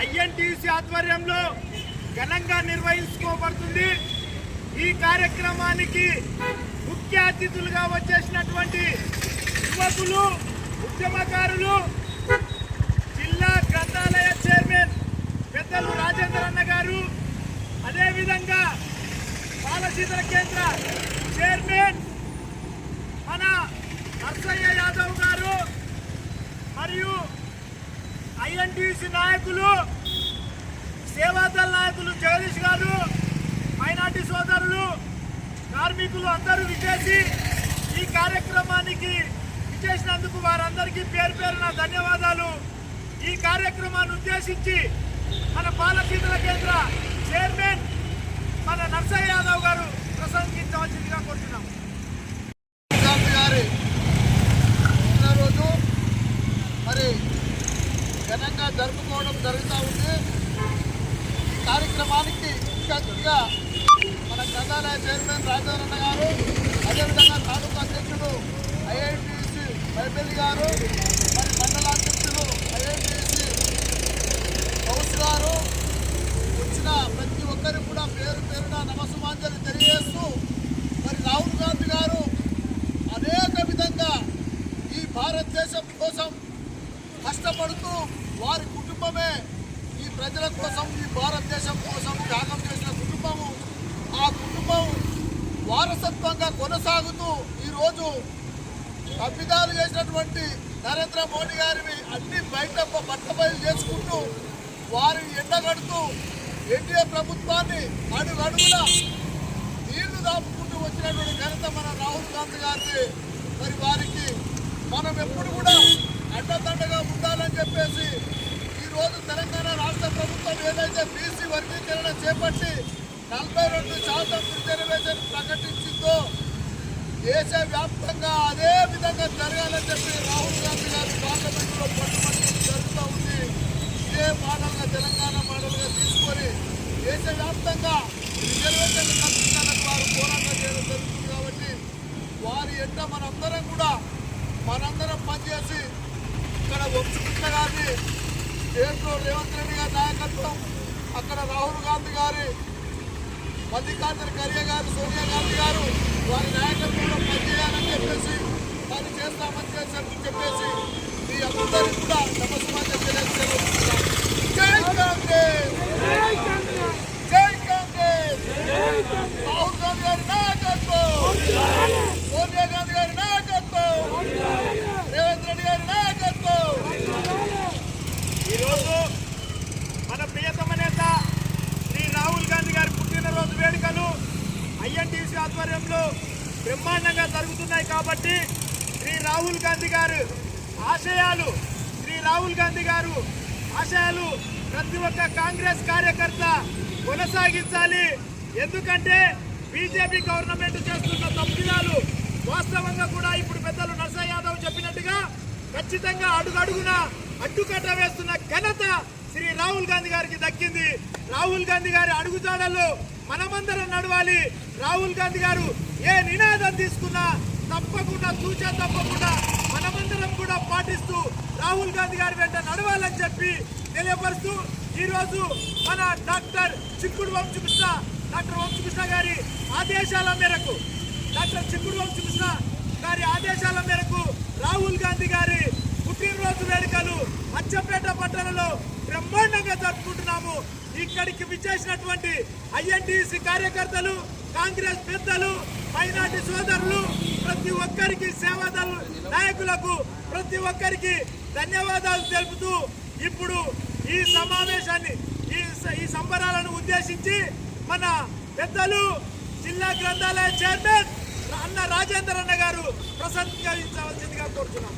INTUC ఆధ్వర్యంలో ఘనంగా నిర్వహించుకోబడుతుంది. ఈ కార్యక్రమానికి ముఖ్య అతిథులుగా వచ్చేసినటువంటి యువకులు ఉద్యమకారులు జిల్లా గ్రంథాలయ చైర్మన్ పెద్దలు రాజేంద్ర అన్న గారు అదేవిధంగా బాలశీతల కేంద్ర చైర్మన్ మన నర్సయ్య యాదవ్ గారు మరియు ఐఎన్టీసీ నాయకులు సేవాదళ నాయకులు జగదీష్ గారు మైనార్టీ సోదరులు కార్మికులు అందరూ విచేసి ఈ కార్యక్రమానికి విచేసినందుకు వారందరికీ పేరు పేరున ధన్యవాదాలు. ఈ కార్యక్రమాన్ని ఉద్దేశించి మన పాలశీతల కేంద్ర చైర్మన్ మన నర్సయ్య యాదవ్ గారు ప్రసంగించవలసిందిగా కోరుతున్నాం గారి మరి ఘనంగా జరుపుకోవడం జరుగుతూ ఉంది. కార్యక్రమానికి ముఖ్య మన గ్రంథాలయ చైర్మన్ రాజేంద్రన్న గారు అదేవిధంగా తాలూకా అధ్యక్షుడు ఐఐటిసి బైబెల్ గారు మరి మండల అధ్యక్షుడు ఐఐటిసి హౌస్ గారు. వచ్చిన ప్రతి ఒక్కరికి కూడా పేరు పేరున నమస్సుమాంజలి తెలియజేస్తూ మరి రాహుల్ గాంధీ గారు అనేక విధంగా ఈ భారతదేశం కోసం కష్టపడుతూ వారి కుటుంబమే ఈ ప్రజల కోసం ఈ భారతదేశం కోసం త్యాగం చేసిన కుటుంబము. ఆ కుటుంబం వారసత్వంగా కొనసాగుతూ ఈరోజు తప్పిదాలు చేసినటువంటి నరేంద్ర మోడీ గారిని అన్ని బయట పట్టబయలు చేసుకుంటూ వారిని ఎండగడుతూ ఎన్డీఏ ప్రభుత్వాన్ని అడుగడుగున నీళ్ళు దాపుకుంటూ వచ్చినటువంటి ఘనత మన రాహుల్ గాంధీ గారిని మరి వారికి మనం ఎప్పుడు కూడా అండదండగా ఉండాలని చెప్పేసి ఈరోజు తెలంగాణ రాష్ట్ర ప్రభుత్వం ఏదైతే బీసీ వర్గీకరణ చేపట్టి నలభై రెండు శాతం రిజర్వేషన్ ప్రకటించిందో దేశవ్యాప్తంగా అదే విధంగా జరగాలని చెప్పి రాహుల్ గాంధీ గారు పార్లమెంటులో పట్టుబడి జరుగుతూ ఉంది. ఇదే మోడల్గా తెలంగాణ మోడల్గా తీసుకొని దేశవ్యాప్తంగా రిజర్వేషన్ కల్పించాలని వారు పోరాటం చేయడం జరుగుతుంది కాబట్టి వారి ఎంట మనందరం కూడా మనందరం పనిచేసి ఇక్కడ వంశకృష్ణ గారి స్టేట్లో రేవంత్ రెడ్డి గారి నాయకత్వం. అక్కడ రాహుల్ గాంధీ గారి మల్లికార్జున ఖర్గే గారు సోనియా గాంధీ గారు వారి నాయకత్వంలో పనిచేయాలని చెప్పేసి పని చేస్తామని చెప్పేసి మీ అందరికీ కూడా నమస్కారం తెలియజేస్తున్నాం జై కాంగ్రెస్ జై కాంగ్రెస్ రాహుల్ గాంధీ గారి నాయకత్వం సోనియా గాంధీ గారి నాయకత్వం రేవంత్ రెడ్డి గారి నాయకత్వం ఈరోజు మన ప్రియతమ నేత శ్రీ రాహుల్ గాంధీ గారి పుట్టినరోజు వేడుకలు ఐఎన్టీసీ ఆధ్వర్యంలో బ్రహ్మాండంగా జరుగుతున్నాయి కాబట్టి శ్రీ రాహుల్ గాంధీ గారు ఆశయాలు శ్రీ రాహుల్ గాంధీ గారు ఆశయాలు ప్రతి ఒక్క కాంగ్రెస్ కార్యకర్త కొనసాగించాలి. ఎందుకంటే బీజేపీ గవర్నమెంట్ చేస్తున్న తప్పిదాలు వాస్తవంగా కూడా ఇప్పుడు పెద్దలు నర్సయ్య యాదవ్ చెప్పినట్టుగా ఖచ్చితంగా అడుగడుగున అడ్డుకట్ట వేస్తున్న ఘనత శ్రీ రాహుల్ గాంధీ గారికి దక్కింది. రాహుల్ గాంధీ గారి అడుగుజాడల్లో మనమందరం నడవాలి. రాహుల్ గాంధీ గారు ఏ నినాదం తీసుకున్నా తప్పకుండా సూచన తప్పకుండా మనమందరం కూడా పాటిస్తూ రాహుల్ గాంధీ గారి వెంట నడవాలని చెప్పి తెలియపరుస్తూ ఈరోజు మన డాక్టర్ చిక్కుడు వంశకృష్ణ డాక్టర్ వంశకృష్ణ గారి ఆదేశాల మేరకు డాక్టర్ చిక్కుడు వంశకృష్ణ గారి ఆదేశాల మేరకు రాహుల్ గాంధీ గారి పుట్టినరోజు వేడుకలు అచ్చంపేట పట్టణంలో బ్రహ్మాండంగా ఇక్కడికి విచ్చేసినటువంటి ఐఎన్టీసీ కార్యకర్తలు కాంగ్రెస్ పెద్దలు మైనార్టీ సోదరులు ప్రతి ఒక్కరికి సేవాదళ నాయకులకు ప్రతి ఒక్కరికి ధన్యవాదాలు తెలుపుతూ ఇప్పుడు ఈ సమావేశాన్ని ఈ ఈ సంబరాలను ఉద్దేశించి మన పెద్దలు జిల్లా గ్రంథాలయ చైర్మన్ అన్న రాజేందర్ అన్న గారు ప్రసంగించవలసిందిగా కోరుతున్నాం